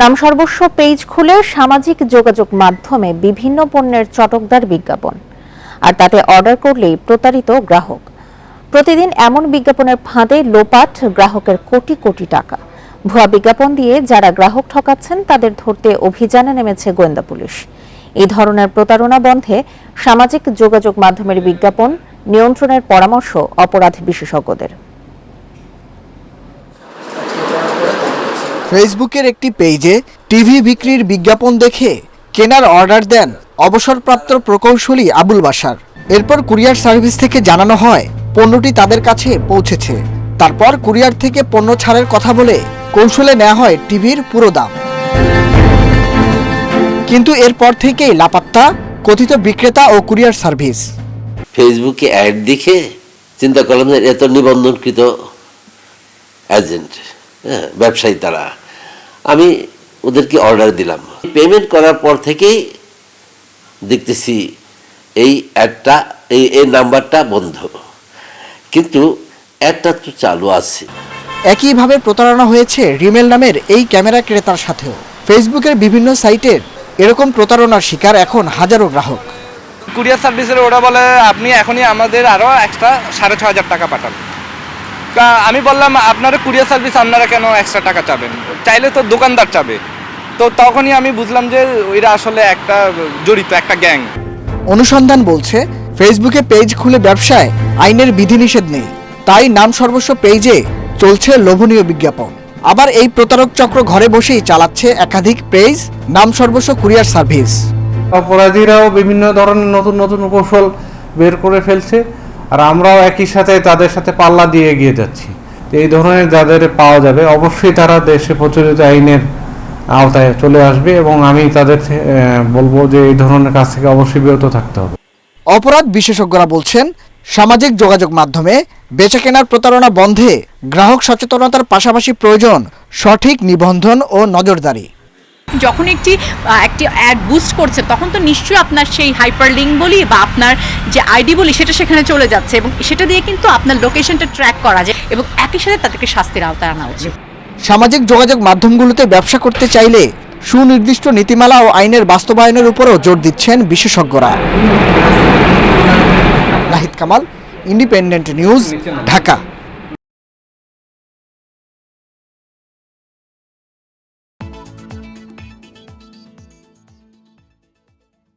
নাম সর্বস্ব পেজ খুলে সামাজিক যোগাযোগ মাধ্যমে বিভিন্ন পণ্যের চটকদার বিজ্ঞাপন। আর তাতে অর্ডার করলেই প্রতারিত গ্রাহক। প্রতিদিন এমন বিজ্ঞাপনের ফাঁদে লোপাট গ্রাহকের কোটি কোটি টাকা। ভুয়া বিজ্ঞাপন দিয়ে যারা গ্রাহক ঠকাচ্ছেন, তাদের ধরতে অভিযানে নেমেছে গোয়েন্দা পুলিশ। এই ধরনের প্রতারণা বন্ধে সামাজিক যোগাযোগ মাধ্যমের বিজ্ঞাপন, নিয়ন্ত্রণের পরামর্শ অপরাধ বিশেষজ্ঞদের। ফেসবুকের একটি পেজে টিভি বিক্রির বিজ্ঞাপন দেখে কেনার অর্ডার দেন অবসরপ্রাপ্ত প্রকৌশলী আবুল বাসার এরপর কুরিয়ার সার্ভিস থেকে জানানো হয়, পণ্যটি তাদের কাছে পৌঁছেছে। তারপর কুরিয়ার থেকে পণ্য ছাড়ের কথা বলে কৌশলে নেওয়া হয় টিভির পুরো দাম। কিন্তু এরপর থেকেই লাপাত্তা, কথিত বিক্রেতা ও কুরিয়ার সার্ভিস। ফেসবুকে অ্যাড দেখে চিন্তা করলাম এত নিবন্ধনকৃত এজেন্ট ব্যবসায়ী তারা। আমি ওদেরকে অর্ডার দিলাম। পেমেন্ট করার পর থেকেই দেখতেছি এই অ্যাডটা এই এই নাম্বারটা বন্ধ। কিন্তু অ্যাডটা তো চালু আছে। একইভাবে প্রতারণা হয়েছে রিমেল নামের এই ক্যামেরা ক্রেতার সাথেও। ফেসবুকের বিভিন্ন সাইটের এরকম প্রতারণার শিকার এখন হাজারো গ্রাহক। কুরিয়ার সার্ভিসের ওরা বলে আপনি এখনই আমাদের আরও এক্সট্রা সাড়ে ছ হাজার টাকা পাঠান। আমি বললাম আপনারা কুরিয়ার সার্ভিস আপনারা কেন এক্সট্রা টাকা চাবেন? চাইলে তো দোকানদার চাবে। তো তখনই আমি বুঝলাম যে ওইরা আসলে একটা জড়িত একটা গ্যাং। অনুসন্ধান বলছে ফেসবুকে পেজ খুলে ব্যবসায় আইনের বিধিনিষেধ নেই। তাই নাম সর্বস্ব পেজে চলছে লোভনীয় বিজ্ঞাপন। আবার এই প্রতারক চক্র ঘরে বসেই চালাচ্ছে একাধিক পেজ নাম সর্বস্ব কুরিয়ার সার্ভিস। অপরাধীরাও বিভিন্ন ধরনের নতুন নতুন কৌশল বের করে ফেলছে। আর আমরাও একই সাথে তাদের সাথে পাল্লা দিয়ে এগিয়ে যাচ্ছি। এই ধরনের যাদের পাওয়া যাবে, অবশ্যই তারা দেশে প্রচলিত আইনের আওতায় চলে আসবে এবং আমি তাদের বলব যে এই ধরনের কাজ থেকে অবশ্যই বিরত থাকতে হবে। অপরাধ বিশেষজ্ঞরা বলছেন, সামাজিক যোগাযোগ মাধ্যমে বেচা কেনার প্রতারণা বন্ধে গ্রাহক সচেতনতার পাশাপাশি প্রয়োজন সঠিক নিবন্ধন ও নজরদারি। যখন একটি একটি অ্যাড বুস্ট করছে, তখন তো নিশ্চয়ই আপনার সেই হাইপার লিঙ্ক বলি বা আপনার যে আইডি বলি, সেটা সেখানে চলে যাচ্ছে এবং সেটা দিয়ে কিন্তু আপনার লোকেশনটা ট্র্যাক করা যায় এবং একই সাথে তাদেরকে শাস্তির আওতায় আনা উচিত। সামাজিক যোগাযোগ মাধ্যমগুলোতে ব্যবসা করতে চাইলে সুনির্দিষ্ট নীতিমালা ও আইনের বাস্তবায়নের উপরও জোর দিচ্ছেন বিশেষজ্ঞরা। Nahid Kamal independent news Dhaka.